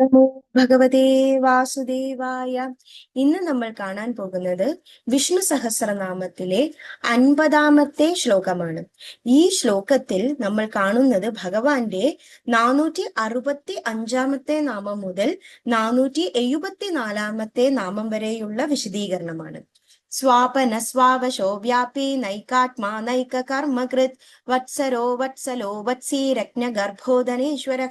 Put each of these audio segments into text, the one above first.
നമോ ഭഗവതേ വാസുദേവായ. ഇന്ന് നമ്മൾ കാണാൻ പോകുന്നത് വിഷ്ണു സഹസ്രനാമത്തിലെ അൻപതാമത്തെ ശ്ലോകമാണ്. ഈ ശ്ലോകത്തിൽ നമ്മൾ കാണുന്നത് ഭഗവാന്റെ നാനൂറ്റി അറുപത്തി അഞ്ചാമത്തെ നാമം മുതൽ നാനൂറ്റി എഴുപത്തി നാലാമത്തെ നാമം വരെയുള്ള വിശദീകരണമാണ്. സ്വാപന സ്വാവശോ വ്യാപി നൈകാത്മാ നൈക കർമ്മകൃത്. വത്സരോ വത്സലോ വത്സി രജ്ഞ ഗർഭോധനേശ്വര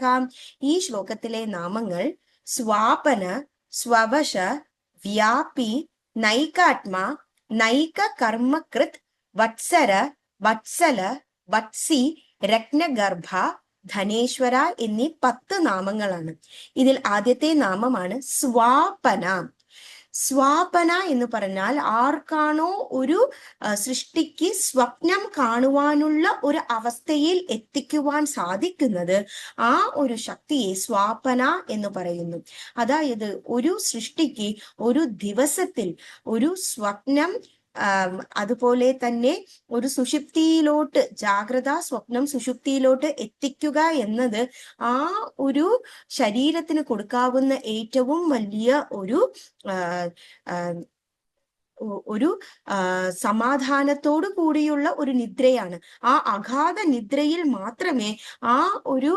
ഈ ശ്ലോകത്തിലെ നാമങ്ങൾ സ്വാപന സ്വവശ വ്യാപി നൈകാത്മാ നൈക കർമ്മകൃത്. വത്സര വത്സല വത്സി രത്നഗർഭ ധനേശ്വര എന്നീ പത്ത് നാമങ്ങളാണ്. ഇതിൽ ആദ്യത്തെ നാമമാണ് സ്വാപന. സ്വാപന എന്ന് പറഞ്ഞാൽ ആർക്കാണോ ഒരു സൃഷ്ടിക്ക് സ്വപ്നം കാണുവാനുള്ള ഒരു അവസ്ഥയിൽ എത്തിക്കുവാൻ സാധിക്കുന്നത് ആ ഒരു ശക്തിയെ സ്വാപന എന്ന് പറയുന്നു. അതായത് ഒരു സൃഷ്ടിക്ക് ഒരു ദിവസത്തിൽ ഒരു സ്വപ്നം അതുപോലെ തന്നെ ഒരു സുഷുപ്തിയിലോട്ട് ജാഗ്രത സ്വപ്നം സുഷുപ്തിയിലോട്ട് എത്തിക്കുക എന്നത് ആ ഒരു ശരീരത്തിന് കൊടുക്കാവുന്ന ഏറ്റവും വലിയ ഒരു ഒരു സമാധാനത്തോടു കൂടിയുള്ള ഒരു നിദ്രയാണ്. ആ അഗാധ നിദ്രയിൽ മാത്രമേ ആ ഒരു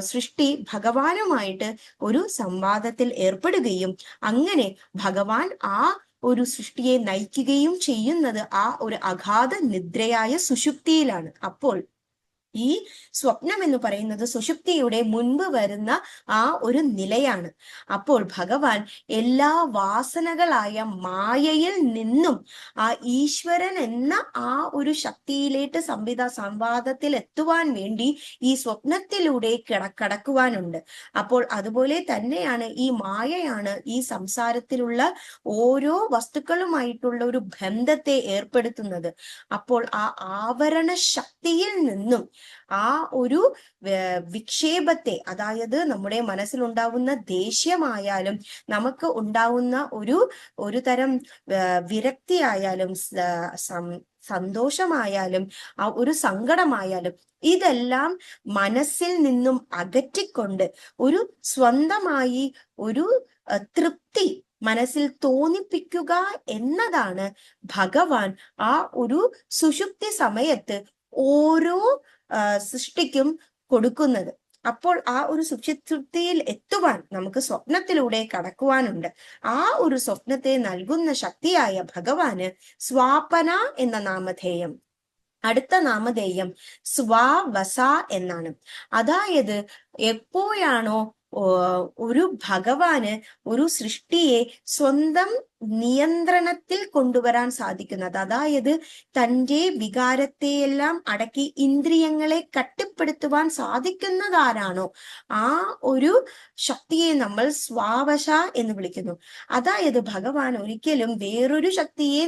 സൃഷ്ടി ഭഗവാനുമായിട്ട് ഒരു സംവാദത്തിൽ ഏർപ്പെടുകയും അങ്ങനെ ഭഗവാൻ ആ ഒരു സൃഷ്ടിയെ നയിക്കുകയും ചെയ്യുന്നത് ആ ഒരു അഗാധ നിദ്രയായ സുഷുപ്തിയിലാണ് അപ്പോൾ ഈ സ്വപ്നം എന്ന് പറയുന്നത് സുഷുപ്തിയുടെ മുൻപ് വരുന്ന ആ ഒരു നിലയാണ്. അപ്പോൾ ഭഗവാൻ എല്ലാ വാസനകളായ മായയിൽ നിന്നും ആ ഈശ്വരൻ എന്ന ആ ഒരു ശക്തിയിലേക്ക് സംവിധ സംവാദത്തിൽ എത്തുവാൻ വേണ്ടി ഈ സ്വപ്നത്തിലൂടെ കിടക്കടക്കുവാനുണ്ട് അപ്പോൾ അതുപോലെ തന്നെയാണ് ഈ മായയാണ് ഈ സംസാരത്തിലുള്ള ഓരോ വസ്തുക്കളുമായിട്ടുള്ള ഒരു ബന്ധത്തെ ഏർപ്പെടുത്തുന്നത്. അപ്പോൾ ആ ആവരണ ശക്തിയിൽ നിന്നും ആ ഒരു വിക്ഷേപത്തെ അതായത് നമ്മുടെ മനസ്സിലുണ്ടാവുന്ന ദേഷ്യമായാലും നമുക്ക് ഉണ്ടാവുന്ന ഒരു ഒരു തരം വിരക്തിയായാലും സന്തോഷമായാലും ആ ഒരു സങ്കടമായാലും ഇതെല്ലാം മനസ്സിൽ നിന്നും അകറ്റിക്കൊണ്ട് ഒരു സ്വന്തമായി ഒരു തൃപ്തി മനസ്സിൽ തോന്നിപ്പിക്കുക എന്നതാണ് ഭഗവാൻ ആ ഒരു സുഷുപ്തി സമയത്ത് ഓരോ സൃഷ്ടിക്കും കൊടുക്കുന്നത്. അപ്പോൾ ആ ഒരു സുക്ഷിതൃപ്തിയിൽ എത്തുവാൻ നമുക്ക് സ്വപ്നത്തിലൂടെ കടക്കുവാനുണ്ട്. ആ ഒരു സ്വപ്നത്തെ നൽകുന്ന ശക്തിയായ ഭഗവാന് സ്വാപന എന്ന നാമധേയം. അടുത്ത നാമധേയം സ്വാവസ എന്നാണ്. അതായത് എപ്പോഴാണോ ഒരു ഭഗവാന് ഒരു സൃഷ്ടിയെ സ്വന്തം നിയന്ത്രണത്തിൽ കൊണ്ടുവരാൻ സാധിക്കുന്നത്. അതായത് തന്റെ വികാരത്തെയെല്ലാം അടക്കി ഇന്ദ്രിയങ്ങളെ കട്ടിപ്പെടുത്തുവാൻ സാധിക്കുന്നതാരാണോ ആ ഒരു ശക്തിയെ നമ്മൾ സ്വാവശ എന്ന് വിളിക്കുന്നു. അതായത് ഭഗവാൻ ഒരിക്കലും വേറൊരു ശക്തിയെ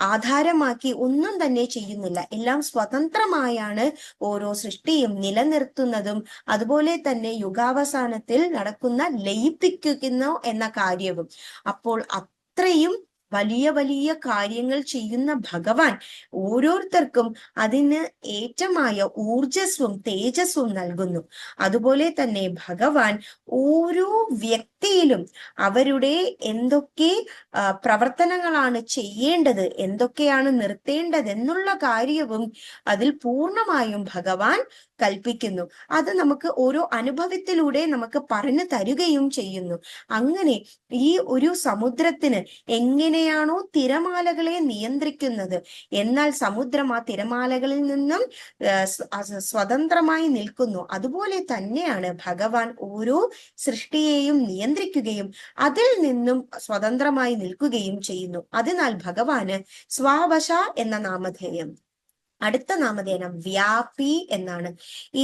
ആധാരമാക്കി ഒന്നും തന്നെ ചെയ്യുന്നില്ല. എല്ലാം സ്വതന്ത്രമായാണ് ഓരോ സൃഷ്ടിയും നിലനിർത്തുന്നതും. അതുപോലെ തന്നെ യുഗാവസാനത്തിൽ നടക്കുന്ന ലയിപ്പിക്കുന്നു എന്ന കാര്യവും. അപ്പോൾ അത്രയും വലിയ വലിയ കാര്യങ്ങൾ ചെയ്യുന്ന ഭഗവാൻ ഓരോരുത്തർക്കും അതിന് ഏറ്റമായ ഊർജസ്വം തേജസ്സും നൽകുന്നു. അതുപോലെ തന്നെ ഭഗവാൻ ഓരോ വ്യക്തിയിലും അവരുടെ എന്തൊക്കെ പ്രവർത്തനങ്ങളാണ് ചെയ്യേണ്ടത് എന്തൊക്കെയാണ് നിർത്തേണ്ടത് എന്നുള്ള കാര്യവും അതിൽ പൂർണമായും ഭഗവാൻ കൽപ്പിക്കുന്നു. അത് നമുക്ക് ഓരോ അനുഭവത്തിലൂടെ നമുക്ക് പറഞ്ഞു തരുകയും ചെയ്യുന്നു. അങ്ങനെ ഈ ഒരു സമുദ്രത്തിന് എങ്ങനെയാണോ തിരമാലകളെ നിയന്ത്രിക്കുന്നത്. എന്നാൽ സമുദ്രം ആ തിരമാലകളിൽ നിന്നും സ്വതന്ത്രമായി നിൽക്കുന്നു. അതുപോലെ തന്നെയാണ് ഭഗവാൻ ഓരോ സൃഷ്ടിയെയും നിയന്ത്രിക്കുകയും അതിൽ നിന്നും സ്വതന്ത്രമായി നിൽക്കുകയും ചെയ്യുന്നു. അതിനാൽ ഭഗവാന് സ്വാവശ എന്ന നാമധേയം. അടുത്ത നാമധേനം വ്യാപി എന്നാണ്.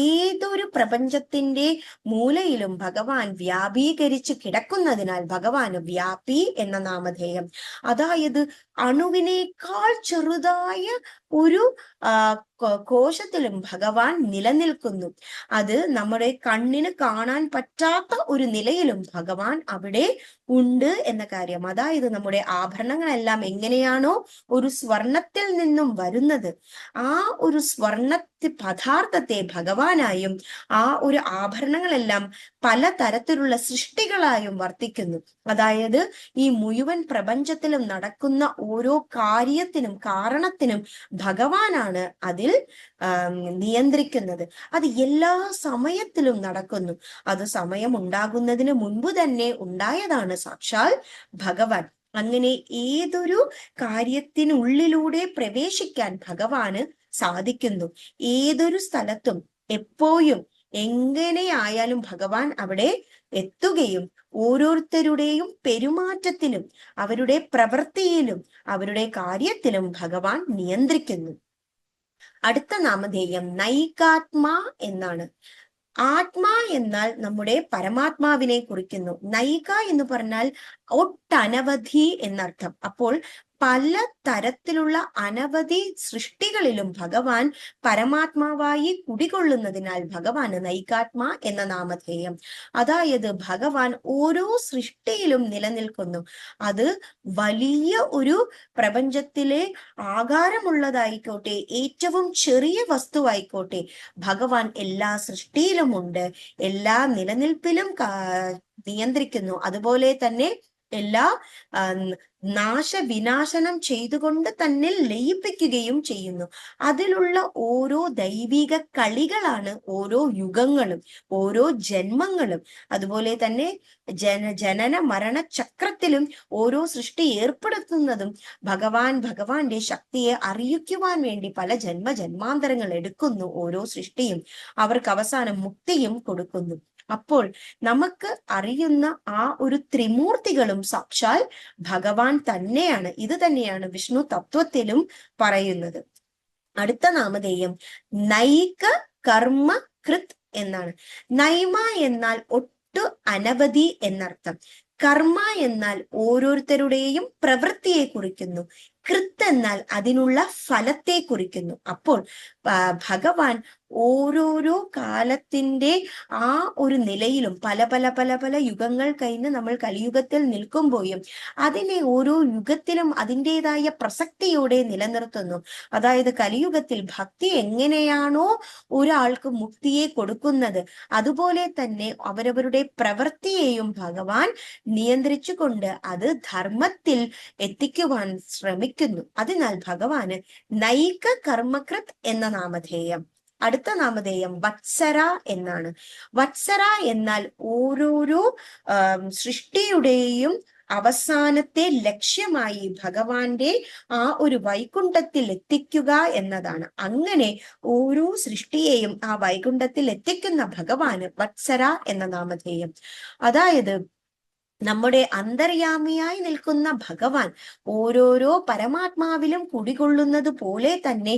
ഏതൊരു പ്രപഞ്ചത്തിന്റെ മൂലയിലും ഭഗവാൻ വ്യാപീകരിച്ച് കിടക്കുന്നതിനാൽ ഭഗവാന് വ്യാപി എന്ന നാമധേയം. അതായത് അണുവിനേക്കാൾ ചെറുതായ ഒരു കോശത്തിലും ഭഗവാൻ നിലനിൽക്കുന്നു. അത് നമ്മുടെ കണ്ണിന് കാണാൻ പറ്റാത്ത ഒരു നിലയിലും ഭഗവാൻ അവിടെ ഉണ്ട് എന്ന കാര്യം. അതായത് നമ്മുടെ ആഭരണങ്ങളെല്ലാം എങ്ങനെയാണോ ഒരു സ്വർണത്തിൽ നിന്നും വരുന്നത്. ആ ഒരു സ്വർണ പദാർത്ഥത്തെ ഭഗവാനായും ആ ഒരു ആഭരണങ്ങളെല്ലാം പല തരത്തിലുള്ള സൃഷ്ടികളായും വർത്തിക്കുന്നു. അതായത് ഈ മുഴുവൻ പ്രപഞ്ചത്തിലും നടക്കുന്ന ഓരോ കാര്യത്തിനും കാരണത്തിനും ഭഗവാനാണ് അതിൽ നിയന്ത്രിക്കുന്നത്. അത് എല്ലാ സമയത്തിലും നടക്കുന്നു. അത് സമയം ഉണ്ടാകുന്നതിന് മുൻപ് തന്നെ ഉണ്ടായതാണ് സാക്ഷാൽ ഭഗവാൻ. അങ്ങനെ ഏതൊരു കാര്യത്തിനുള്ളിലൂടെ പ്രവേശിക്കാൻ ഭഗവാന് സാധിക്കുന്നു. ഏതൊരു സ്ഥലത്തും എപ്പോഴും എങ്ങനെയായാലും ഭഗവാൻ അവിടെ എത്തുകയും ഓരോരുത്തരുടെയും പെരുമാറ്റത്തിലും അവരുടെ പ്രവൃത്തിയിലും അവരുടെ കാര്യത്തിലും ഭഗവാൻ നിയന്ത്രിക്കുന്നു. അടുത്ത നാമധേയം നൈകാത്മാ എന്നാണ്. ആത്മാ എന്നാൽ നമ്മുടെ പരമാത്മാവിനെ കുറിക്കുന്നു. നൈക എന്ന് പറഞ്ഞാൽ ഒട്ടനവധി എന്നർത്ഥം. അപ്പോൾ പല തരത്തിലുള്ള അനവധി സൃഷ്ടികളിലും ഭഗവാൻ പരമാത്മാവായി കുടികൊള്ളുന്നതിനാൽ ഭഗവാന് നൈകാത്മ എന്ന നാമധേയം. അതായത് ഭഗവാൻ ഓരോ സൃഷ്ടിയിലും നിലനിൽക്കുന്നു. അത് വലിയ ഒരു പ്രപഞ്ചത്തിലെ ആകാരമുള്ളതായിക്കോട്ടെ ഏറ്റവും ചെറിയ വസ്തുവായിക്കോട്ടെ ഭഗവാൻ എല്ലാ സൃഷ്ടിയിലുമുണ്ട്. എല്ലാ നിലനിൽപ്പിലും നിയന്ത്രിക്കുന്നു. അതുപോലെ തന്നെ എല്ലാ നാശവിനാശനം ചെയ്തുകൊണ്ട് തന്നെ ലയിപ്പിക്കുകയും ചെയ്യുന്നു. അതിലുള്ള ഓരോ ദൈവിക കളികളാണ് ഓരോ യുഗങ്ങളും ഓരോ ജന്മങ്ങളും. അതുപോലെ തന്നെ ജന ജനന മരണ ചക്രത്തിലും ഓരോ സൃഷ്ടി ഏർപ്പെടുത്തുന്നതും ഭഗവാൻ ഭഗവാന്റെ ശക്തിയെ അറിയിക്കുവാൻ വേണ്ടി പല ജന്മ ജന്മാന്തരങ്ങൾ എടുക്കുന്നു ഓരോ സൃഷ്ടിയും. അവർക്ക് അവസാനം മുക്തിയും കൊടുക്കുന്നു. അപ്പോൾ നമുക്ക് അറിയുന്ന ആ ഒരു ത്രിമൂർത്തികളും സാക്ഷാൽ ഭഗവാൻ തന്നെയാണ്. ഇത് തന്നെയാണ് വിഷ്ണു തത്വത്തിലും പറയുന്നത്. അടുത്ത നാമധേയം നൈക കർമ്മ കൃത് എന്നാണ്. നൈമ എന്നാൽ ഒട്ടു അനവധി എന്നർത്ഥം. കർമ്മ എന്നാൽ ഓരോരുത്തരുടെയും പ്രവൃത്തിയെ കുറിക്കുന്നു. കൃത്ത് എന്നാൽ അതിനുള്ള ഫലത്തെ കുറിക്കുന്നു. അപ്പോൾ ഭഗവാൻ ഓരോരോ കാലത്തിന്റെ ആ ഒരു നിലയിലും പല പല പല പല യുഗങ്ങൾ കഴിഞ്ഞ് നമ്മൾ കലിയുഗത്തിൽ നിൽക്കുമ്പോഴും അതിനെ ഓരോ യുഗത്തിലും അതിന്റെതായ പ്രസക്തിയോടെ നിലനിർത്തുന്നു. അതായത് കലിയുഗത്തിൽ ഭക്തി എങ്ങനെയാണോ ഒരാൾക്ക് മുക്തിയെ കൊടുക്കുന്നത് അതുപോലെ തന്നെ അവരവരുടെ പ്രവൃത്തിയെയും ഭഗവാൻ നിയന്ത്രിച്ചുകൊണ്ട് അത് ധർമ്മത്തിൽ എത്തിക്കുവാൻ ശ്രമിക്കുന്നു അതിനാൽ ഭഗവാന് നൈക കർമ്മകൃത് എന്ന നാമധേയം. അടുത്ത നാമധേയം വത്സര എന്നാണ്. വത്സര എന്നാൽ ഓരോരോ സൃഷ്ടിയുടെയും അവസാനത്തെ ലക്ഷ്യമായി ഭഗവാന്റെ ആ ഒരു വൈകുണ്ഠത്തിൽ എത്തിക്കുക എന്നതാണ്. അങ്ങനെ ഓരോ സൃഷ്ടിയെയും ആ വൈകുണ്ഠത്തിൽ എത്തിക്കുന്ന ഭഗവാന് വത്സര എന്ന നാമധേയം. അതായത് നമ്മുടെ അന്തര്യാമിയായി നിൽക്കുന്ന ഭഗവാൻ ഓരോരോ പരമാത്മാവിലും കുടികൊള്ളുന്നത് പോലെ തന്നെ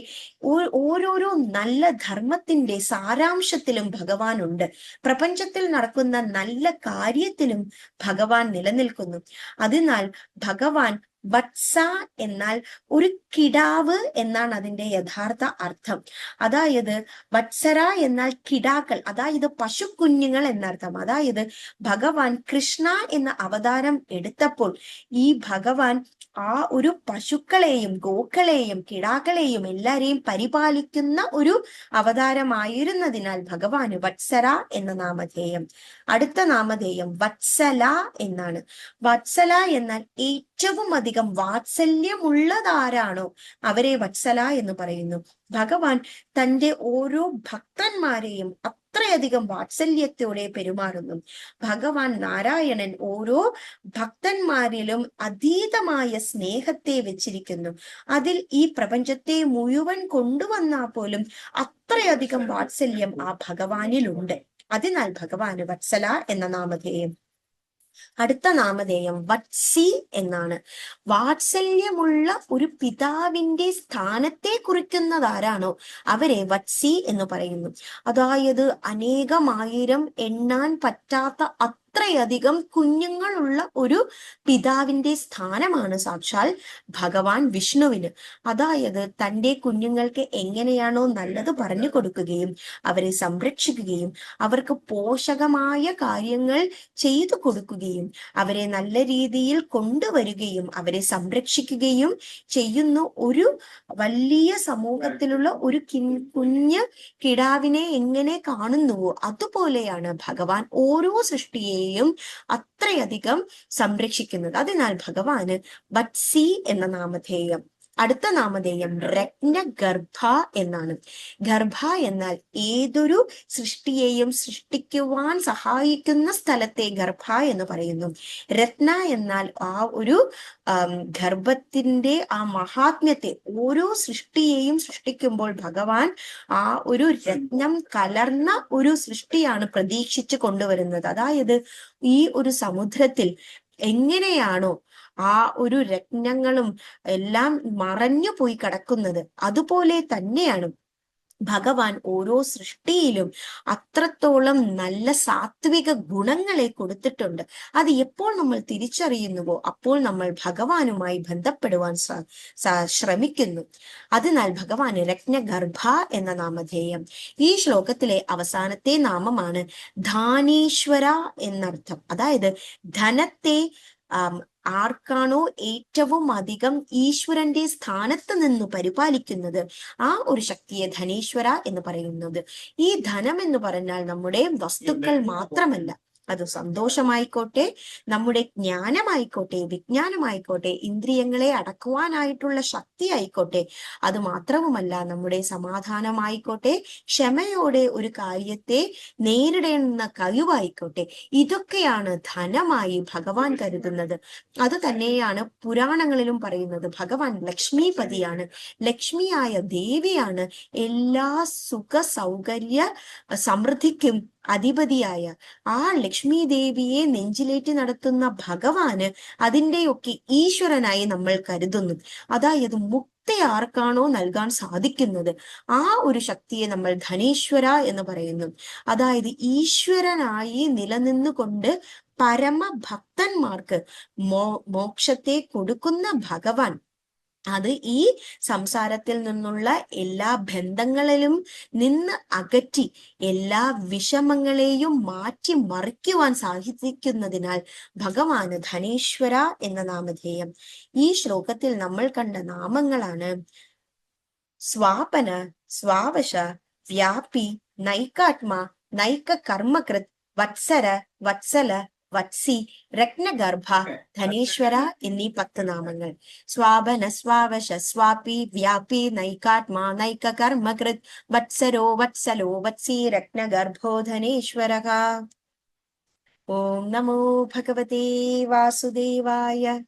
ഓരോരോ നല്ല ധർമ്മത്തിന്റെ സാരാംശത്തിലും ഭഗവാൻ ഉണ്ട് പ്രപഞ്ചത്തിൽ നടക്കുന്ന നല്ല കാര്യത്തിലും ഭഗവാൻ നിലനിൽക്കുന്നു. അതിനാൽ ഭഗവാൻ വത്സ എന്നാൽ ഒരു കിടാവ് എന്നാണ് അതിന്റെ യഥാർത്ഥ അർത്ഥം. അതായത് വത്സര എന്നാൽ കിടാക്കൾ അതായത് പശുക്കുഞ്ഞുങ്ങൾ എന്നർത്ഥം. അതായത് ഭഗവാൻ കൃഷ്ണ എന്ന അവതാരം എടുത്തപ്പോൾ ഈ ഭഗവാൻ ആ ഒരു പശുക്കളെയും ഗോക്കളെയും കിടാക്കളെയും എല്ലാരെയും പരിപാലിക്കുന്ന ഒരു അവതാരമായിരുന്നതിനാൽ ഭഗവാന് വത്സര എന്ന നാമധേയം. അടുത്ത നാമധേയം വത്സല എന്നാണ്. വത്സല എന്നാൽ ഏറ്റവും അധികം വാത്സല്യമുള്ളതാരാണോ അവരെ വത്സല എന്ന് പറയുന്നു. ഭഗവാൻ തന്റെ ഓരോ ഭക്തന്മാരെയും അത്രയധികം വാത്സല്യത്തോടെ പെരുമാറുന്നു. ഭഗവാൻ നാരായണൻ ഓരോ ഭക്തന്മാരിലും അതീതമായ സ്നേഹത്തെ വെച്ചിരിക്കുന്നു. അതിൽ ഈ പ്രപഞ്ചത്തെ മുഴുവൻ കൊണ്ടുവന്നാൽ പോലും അത്രയധികം വാത്സല്യം ആ ഭഗവാനിലുണ്ട്. അതിനാൽ ഭഗവാന് വത്സല എന്ന നാമധേയം. അടുത്ത നാമധേയം വത്സി എന്നാണ്. വാത്സല്യമുള്ള ഒരു പിതാവിന്റെ സ്ഥാനത്തെ കുറിക്കുന്നതാരാണോ അവരെ വത്സി എന്ന് പറയുന്നു. അതായത് അനേകമായിരം എണ്ണാൻ പറ്റാത്ത അത്രയധികം കുഞ്ഞുങ്ങളുള്ള ഒരു പിതാവിന്റെ സ്ഥാനമാണ് സാക്ഷാൽ ഭഗവാൻ വിഷ്ണുവിന്. അതായത് തന്റെ കുഞ്ഞുങ്ങൾക്ക് എങ്ങനെയാണോ നല്ലത് പറഞ്ഞു കൊടുക്കുകയും അവരെ സംരക്ഷിക്കുകയും അവർക്ക് പോഷകമായ കാര്യങ്ങൾ ചെയ്തു കൊടുക്കുകയും അവരെ നല്ല രീതിയിൽ കൊണ്ടുവരികയും അവരെ സംരക്ഷിക്കുകയും ചെയ്യുന്ന ഒരു വലിയ സമൂഹത്തിലുള്ള ഒരു കുഞ്ഞ് കിടാവിനെ എങ്ങനെ കാണുന്നുവോ അതുപോലെയാണ് ഭഗവാൻ ഓരോ സൃഷ്ടിയെയും അത്രയധികം സംരക്ഷിക്കുന്നത് അതിനാൽ ഭഗവാന് ബത്സി എന്ന നാമധേയം. അടുത്ത നാമധേയം രത്നഗർഭ എന്നാണ്. ഗർഭ എന്നാൽ ഏതൊരു സൃഷ്ടിയെയും സൃഷ്ടിക്കുവാൻ സഹായിക്കുന്ന സ്ഥലത്തെ ഗർഭ എന്ന് പറയുന്നു. രത്ന എന്നാൽ ആ ഒരു ഗർഭത്തിന്റെ ആ മഹാത്മ്യത്തെ ഓരോ സൃഷ്ടിയെയും സൃഷ്ടിക്കുമ്പോൾ ഭഗവാൻ ആ ഒരു രത്നം കലർന്ന ഒരു സൃഷ്ടിയാണ് പ്രതീക്ഷിച്ചു കൊണ്ടുവരുന്നത്. അതായത് ഈ ഒരു സമുദ്രത്തിൽ എങ്ങനെയാണോ ആ ഒരു രത്നങ്ങളും എല്ലാം മറഞ്ഞു പോയി കിടക്കുന്നത് അതുപോലെ തന്നെയാണ്. ഭഗവാൻ ഓരോ സൃഷ്ടിയിലും അത്രത്തോളം നല്ല സാത്വിക ഗുണങ്ങളെ കൊടുത്തിട്ടുണ്ട്. അത് എപ്പോൾ നമ്മൾ തിരിച്ചറിയുന്നുവോ അപ്പോൾ നമ്മൾ ഭഗവാനുമായി ബന്ധപ്പെടുവാൻ ശ്രമിക്കുന്നു. അതിനാൽ ഭഗവാന് രത്നഗർഭ എന്ന നാമധേയം. ഈ ശ്ലോകത്തിലെ അവസാനത്തെ നാമമാണ് ധാനീശ്വര എന്നർത്ഥം. അതായത് ധനത്തെ ആർക്കാണോ ഏറ്റവും അധികം ഈശ്വരന്റെ സ്ഥാനത്ത് നിന്ന് പരിപാലിക്കുന്നത്? ആ ഒരു ശക്തിയെ ധനീശ്വര എന്ന് പറയുന്നത്. ഈ ധനം എന്ന് പറഞ്ഞാൽ നമ്മുടെ വസ്തുക്കൾ മാത്രമല്ല. അത് സന്തോഷമായിക്കോട്ടെ നമ്മുടെ ജ്ഞാനമായിക്കോട്ടെ വിജ്ഞാനമായിക്കോട്ടെ ഇന്ദ്രിയങ്ങളെ അടക്കുവാനായിട്ടുള്ള ശക്തി ആയിക്കോട്ടെ അത് മാത്രവുമല്ല നമ്മുടെ സമാധാനമായിക്കോട്ടെ ക്ഷമയോടെ ഒരു കാര്യത്തെ നേരിടേണ്ട കഴിവായിക്കോട്ടെ ഇതൊക്കെയാണ് ധനമായി ഭഗവാൻ കരുതുന്നത്. അത് തന്നെയാണ് പുരാണങ്ങളിലും പറയുന്നത്. ഭഗവാൻ ലക്ഷ്മിപതിയാണ്. ലക്ഷ്മിയായ ദേവിയാണ് എല്ലാ സുഖ സൗകര്യ സമൃദ്ധിക്കും അധിപതിയായ ആ ലക്ഷ്മി ദേവിയെ നെഞ്ചിലേറ്റി നടത്തുന്ന ഭഗവാന് അതിന്റെയൊക്കെ ഈശ്വരനായി നമ്മൾ കരുതുന്നു. അതായത് മുക്തി ആർക്കാണോ നൽകാൻ സാധിക്കുന്നത്? ആ ഒരു ശക്തിയെ നമ്മൾ ധനീശ്വര എന്ന് പറയുന്നു. അതായത് ഈശ്വരനായി നിലനിന്നുകൊണ്ട് പരമഭക്തന്മാർക്ക് മോ മോക്ഷത്തെ കൊടുക്കുന്ന ഭഗവാൻ അത് ഈ സംസാരത്തിൽ നിന്നുള്ള എല്ലാ ബന്ധങ്ങളിലും നിന്ന് അകറ്റി എല്ലാ വിഷമങ്ങളെയും മാറ്റി മറിക്കുവാൻ സാധിക്കുന്നതിനാൽ ഭഗവാന് ധനേശ്വര എന്ന നാമധേയം. ഈ ശ്ലോകത്തിൽ നമ്മൾ കണ്ട നാമങ്ങളാണ് സ്വാപന സ്വാവശ വ്യാപി നൈകാത്മ നൈക കർമ്മകൃത് വത്സര വത്സല വത്സി രത്നഗർഭ ധനേശ്വര എന്നീ പത്ത് നാമങ്ങൾ. സ്വാപന സ്വാവശ സ്വാപി വ്യാപി നൈകാത്മാ നൈക കർമ്മകൃത് വത്സരോ വത്സലോ വത്സി രത്നഗർഭോ ധനേശ്വര. ഓം നമോ ഭഗവതേ വാസുദേവായ.